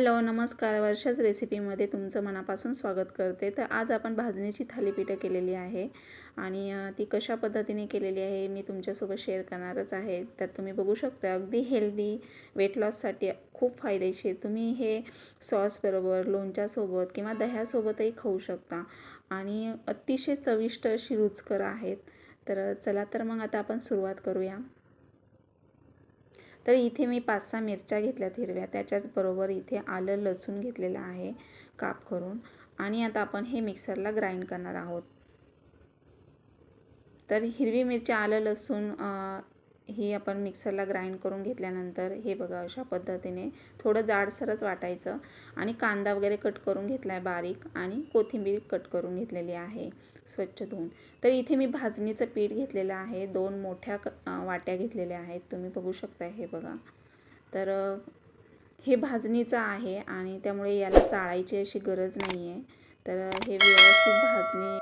Hello नमस्कार. वर्षाच रेसिपीमध्ये तुमचं मनापासून स्वागत करते. तर आज आपण भाजणीची थालीपीठं केलेली आहे आणि ती कशा पद्धतीने केलेली आहे मी तुमच्यासोबत शेअर करणारच आहे. तर तुम्ही बघू शकता अगदी हेल्दी वेट लॉससाठी खूप फायदेशीर तुम्ही हे सॉसबरोबर लोणच्यासोबत किंवा दह्यासोबतही खाऊ शकता आणि अतिशय चविष्ट अशी रुचकर आहेत. तर चला तर मग आता आपण सुरुवात करूया. तर इथे मी पाच सहा मिरच्या घेतल्यात हिरव्या. त्याच्याचबरोबर इथे आलं लसूण घेतलेलं आहे काप करून. आणि आता आपण हे मिक्सरला ग्राइंड करणार आहोत. तर हिरवी मिरची आलं लसूण ही आपण मिक्सरला ग्राइंड करून घेतल्यानंतर हे बघा अशा पद्धतीने थोडं जाडसरच वाटायचं. आणि कांदा वगैरे कट करून घेतला आहे बारीक आणि कोथिंबीर कट करून घेतलेली आहे. स्वच्छ धुवून. तर इथे मी भाजणीचं पीठ घेतलेलं आहे. दोन मोठ्या क वाट्या घेतलेल्या आहेत. तुम्ही बघू शकता हे बघा. तर हे भाजणीचं आहे आणि त्यामुळे याला चाळायची अशी गरज नाही आहे तर हे व्यवस्थित भाजणी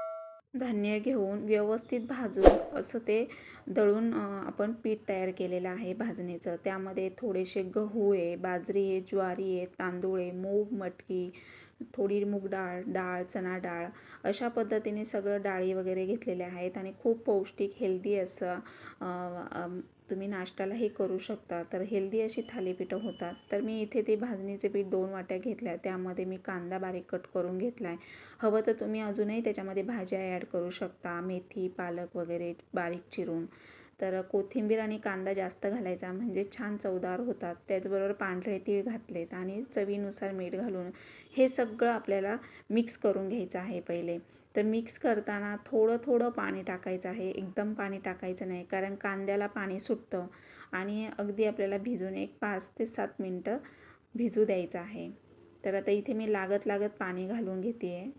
धान्य घेऊन व्यवस्थित भाजून असं ते दळून आपण पीठ तयार केलेलं आहे भाजणीचं. त्यामध्ये थोडेसे गहू आहे बाजरी आहे ज्वारी आहे तांदूळ आहे मूग मटकी थोडी मूग डाळ डाळ चणा डाळ अशा पद्धतीने सगळं डाळी वगैरे घेतलेल्या आहेत आणि खूप पौष्टिक हेल्दी असं तुम्ही नाश्त्याला तुम्ही नाश्त्यालाही करू शकता. तर हेल्दी अशी थालीपीठं होतात. तर मी इथे ते भाजणीचे पीठ दोन वाट्या घेतल्या. त्यामध्ये मी कांदा बारीक कट करून घेतला आहे हवं तर तुम्ही अजूनही त्याच्यामध्ये भाज्या ॲड करू शकता. मेथी पालक वगैरे बारीक चिरून. तर कोथिंबीर आणि कांदा जास्त घालायचा म्हणजे छान चवदार होतात. त्याचबरोबर पांढरे तीळ घातलेत आणि चवीनुसार मीठ घालून हे सगळं आपल्याला मिक्स करून घ्यायचं आहे पहिले. तर मिक्स करताना थोडं थोडं पाणी टाकायचं आहे. एकदम पाणी टाकायचं नाही कारण कांद्याला पाणी सुटतं आणि अगदी आपल्याला भिजून एक पाच ते सात मिनटं भिजू द्यायचं आहे. तर आता इथे मी लागत लागत पाणी घालून घेते आहे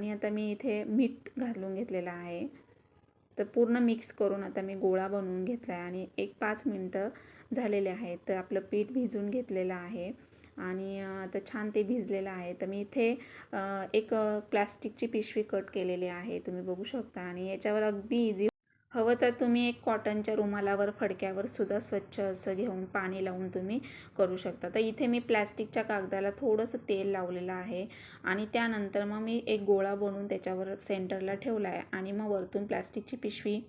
आणि आता मी इथे मीठ घालून घेतलेलं आहे. तर पूर्ण मिक्स करून आता मी गोळा बनवून घेतला आहे आणि एक पाच मिनटं झालेले आहेत. तर आपलं पीठ भिजून घेतलेलं आहे आणि आता छान ते भिजलेलं आहे. तर मी इथे एक प्लास्टिकची पिशवी कट केलेली आहे. तुम्ही बघू शकता आणि याच्यावर अगदी इझी हवं तर तुम्ही एक कॉटनच्या रुमालावर फडक्यावर सुद्धा स्वच्छ असं घेऊन पाणी लावून तुम्ही करू शकता. तर इथे मी प्लॅस्टिकच्या कागदाला थोडंसं तेल लावलेलं आहे आणि त्यानंतर मग मी एक गोळा बनवून त्याच्यावर सेंटरला ठेवला आहे आणि मग वरतून प्लॅस्टिकची पिशवी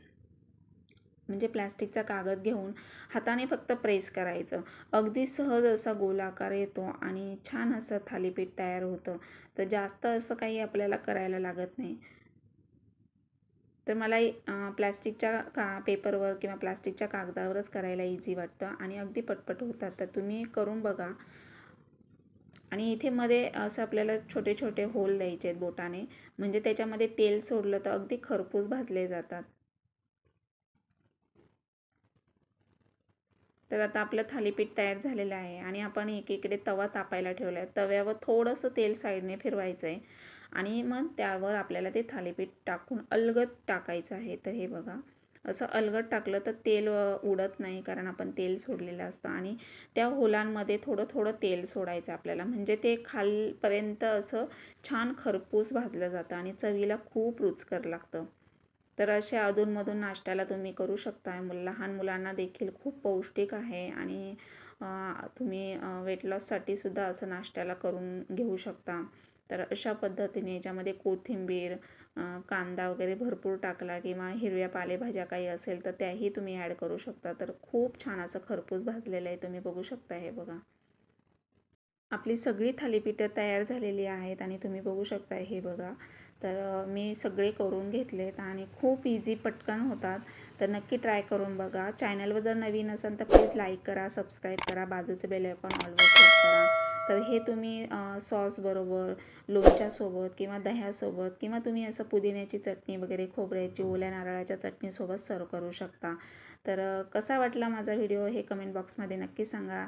म्हणजे प्लॅस्टिकचा कागद घेऊन हाताने फक्त प्रेस करायचं. अगदी सहज असा गोलाकार येतो आणि छान असं थालीपीठ तयार होतं. तर जास्त असं काही आपल्याला करायला लागत नाही. तर मला प्लॅस्टिकच्या का पेपरवर किंवा प्लास्टिकच्या कागदावरच करायला इझी वाटतं आणि अगदी पटपट होतात. तर तुम्ही करून बघा. आणि इथे मध्ये असं आपल्याला छोटे छोटे होल द्यायचे आहेत बोटाने. म्हणजे त्याच्यामध्ये तेल सोडलं तर अगदी खरपूस भाजले जातात. तर आता आपलं थालीपीठ तयार झालेलं आहे. आणि आपण एकीकडे तवा तापायला ठेवला आहे तव्यावर थोडंसं तेल साईडने फिरवायचं आहे आणि मग त्यावर आपल्याला ते थालीपीठ टाकून अलगद टाकायचं आहे. तर हे बघा असं अलगद टाकलं तर तेल उडत नाही कारण आपण तेल सोडलेलं असतं आणि त्या होलांमध्ये थोडं थोडं तेल सोडायचं आपल्याला. म्हणजे ते खालपर्यंत असं छान खरपूस भाजलं जातं आणि चवीला खूप रुचकर लागतं. तर असे अधूनमधून नाश्त्याला तुम्ही करू शकता मुल लहान मुलांना देखील खूप पौष्टिक आहे आणि तुम्ही वेट लॉससाठी सुद्धा असं नाश्त्याला करून घेऊ शकता. तर अशा पद्धतीने याच्यामध्ये कोथिंबीर कांदा वगैरे भरपूर टाकला किंवा हिरव्या पालेभाज्या काही असेल तर त्याही तुम्ही ॲड करू शकता. तर खूप छान असं खरपूस भाजलेलं आहे. तुम्ही बघू शकता हे बघा. आपली सगळी थालीपीठं तयार झालेली आहेत आणि तुम्ही बघू शकता हे बघा. तर मी सगळे करून घेतलेत आणि खूप इझी पटकन होतात. तर नक्की ट्राय करून बघा. चॅनलवर जर नवीन असाल तर प्लीज लाईक करा सबस्क्राईब करा बाजूचं बेल आयकॉन ऑलवर क्लिक करा. तर हे तुम्ही सॉसबरोबर लोणच्यासोबत किंवा दह्यासोबत किंवा तुम्ही असं पुदिन्याची चटणी वगैरे खोबऱ्याची ओल्या नारळाच्या चटणीसोबत सर्व करू शकता. तर कसा वाटला माझा व्हिडिओ हे कमेंट बॉक्समध्ये नक्की सांगा.